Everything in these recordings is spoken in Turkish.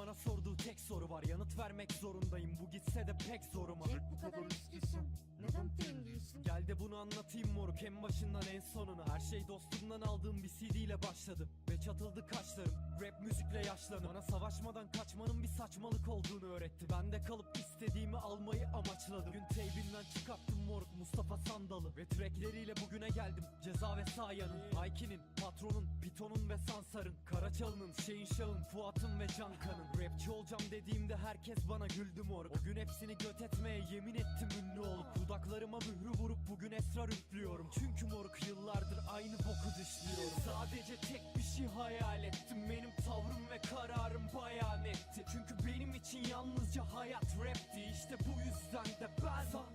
bana sorduğu tek soru var. Yanıt vermek zorundayım. Bu gitse de pek zoruma Jack bu kadar üstüsün. Neden değilsin? Gel de bunu anlatayım moruk. En başından en sonuna. Her şey dostumdan aldığım bir CD ile başladı Çatıldı kaşlarım rap müzikle yaşlanım Bana savaşmadan kaçmanın bir saçmalık olduğunu öğretti. Ben de kalıp istediğimi almayı amaçladım. Gün teybinden çıkarttım moruk Mustafa Sandalı. Ve trackleriyle bugüne geldim. Ceza ve Sayan'ın Aykin'in, Patron'un, Piton'un ve Sansar'ın Karaçalı'nın, Şeyin Şah'ın, Fuat'ın ve Cankan'ın. Rapçi olacağım dediğimde herkes bana güldü moruk. O gün hepsini göt etmeye yemin ettim ünlü olup Dudaklarıma mührü vurup bugün esrar üflüyorum. Çünkü moruk yıllardır aynı boku dışlıyorum. Sadece tek bir şey hayal ettim. Benim tavrım ve kararım bayağı netti Çünkü benim için yalnızca hayat rapti. İşte bu yüzden de ben sahnelerde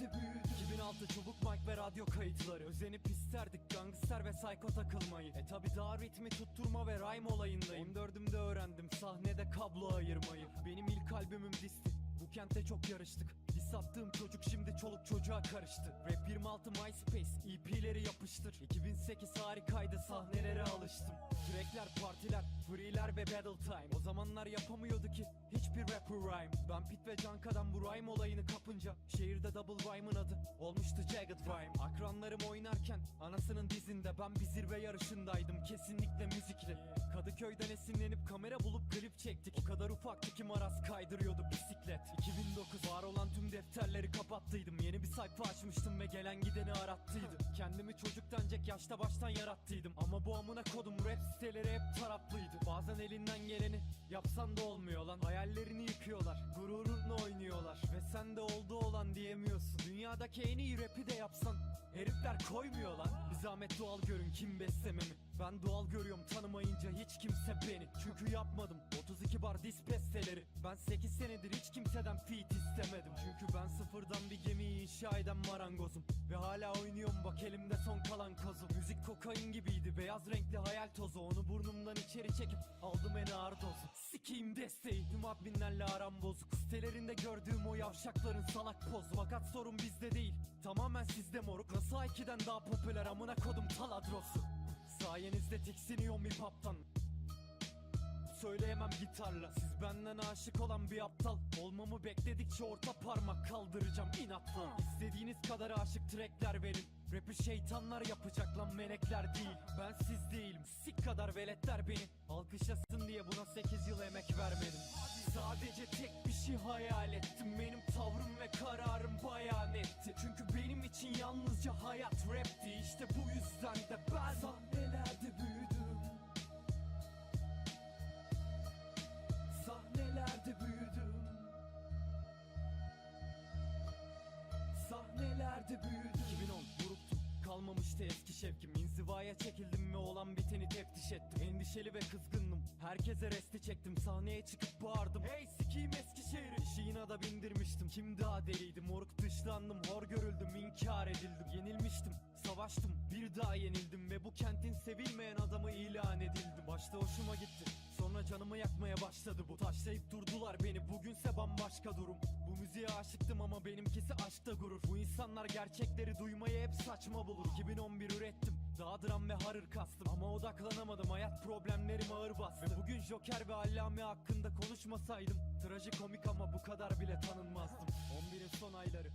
Sahnelerde büyüdüm 2006 çubuk mic ve radyo kayıtları. Özenip isterdik gangster ve psycho takılmayı. E tabi daha ritmi tutturma ve rhyme olayındayım. 14'ümde öğrendim sahnede kablo ayırmayı. Benim ilk albümüm disti kentte çok yarıştık. Diss attığım çocuk şimdi çoluk çocuğa karıştı. Rap 26 MySpace EP'leri yapıştır. 2008 harikaydı sahnelere alıştım. Trackler, partiler, free'ler ve battle time. O zamanlar yapamıyordu ki hiçbir rapper rhyme. Ben Pit ve Canka'dan bu rhyme olayını kapınca Şehirde double rhyme'ın adı olmuştu Jagged Rhyme. Akranlarım oynarken anasının dizinde Ben bir zirve yarışındaydım kesinlikle müzikle. Kadıköy'den esinlenip kamera bulup klip çektik. O kadar ufaktı ki maraz kaydırıyordu bisiklet. 2009 var olan tüm defterleri kapattıydım. Yeni bir sayfa açmıştım ve gelen gideni arattıydı. Kendimi çocuktan Jack yaşta baştan yarattıydım. Ama bu amına kodum rap siteleri hep taraplıydı. Bazen elinden geleni yapsan da olmuyor lan. Hayallerini yıkıyorlar gururunla oynuyorlar. Ve sen de oldu olan diyemiyorsun. Dünyadaki en iyi rapi de yapsan Herifler koymuyor lan. Bir zahmet doğal görün kim beslememi Ben doğal görüyorum tanımayınca hiç kimse beni. Çünkü yapmadım 32 bar dis besteleri. Ben 8 senedir hiç kimseden feat istemedim. Çünkü ben sıfırdan bir gemiyi inşa eden marangozum. Ve hala oynuyorum bak elimde son kalan kozum Müzik kokain gibiydi beyaz renkli hayal tozu. Onu burnumdan içeri çekip aldım en ağır dozu. Sikiyim desteği tüm adminlerle aram bozuk. Sitelerinde gördüğüm o yavşakların salak pozu. Fakat sorun bizde değil tamamen sizde moruk. Nasıl Aiki'den daha popüler amına kodum taladrosu Sayenizde tiksiniyorum hip hop'tan Söyleyemem gitarla. Siz benden aşık olan bir aptal. Olmamı bekledikçe orta parmak kaldıracağım inatla İstediğiniz kadar aşık trackler verin. Rap'i şeytanlar yapacak lan melekler değil. Ben siz değilim. Sik kadar veletler beni. Alkışlasın diye buna 8 yıl emek vermedim. Sadece tek bir şey hayal ettim. Benim tavrım ve kararım bayağı netti Çünkü benim için yalnızca hayat rapti İşte Sahnelerde büyüdüm. 2010 vuruptum Kalmamıştı eski şevkim. İnzivaya çekildim ve olan biteni teftiş ettim. Endişeli ve kızgındım Herkese resti çektim. Sahneye çıkıp bağırdım. Hey sikiyim Eskişehir'i Şiina da bindirmiştim. Kim daha deliydi Moruk dışlandım. Hor görüldüm. İnkar edildim. Yenilmiştim. Savaştım. Bir daha yenildim Ve bu kentin sevilmeyen adamı ilan edildim. Başta hoşuma gitti canımı yakmaya başladı bu Taşlayıp durdular beni. Bugünse bambaşka durum. Bu müziğe aşıktım ama benimkisi aşkta gurur. Bu insanlar gerçekleri duymayı hep saçma bulur. 2011 ürettim. Daha dram ve harır kastım. Ama odaklanamadım. Hayat problemlerim ağır bastı. Ve bugün Joker ve Allame hakkında konuşmasaydım Trajikomik ama bu kadar bile tanınmazdım. 11'in son ayları